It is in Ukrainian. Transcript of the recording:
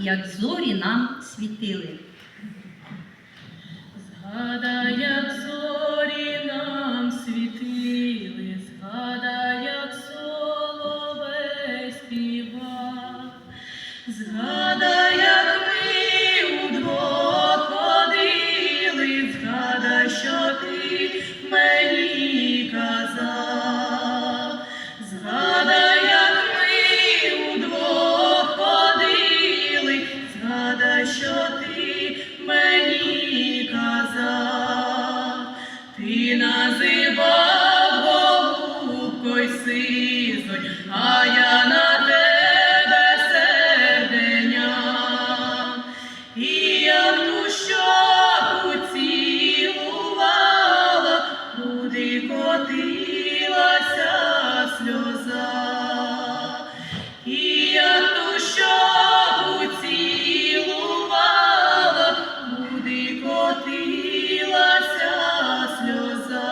як зорі нам світили. Згадай, як зорі нам світили, згадай, як соловей співав, згадай, що ти мені казав, ти називав голубкою сизонь, а я на тебе серденя. І я ту щоку цілувала, куди коти.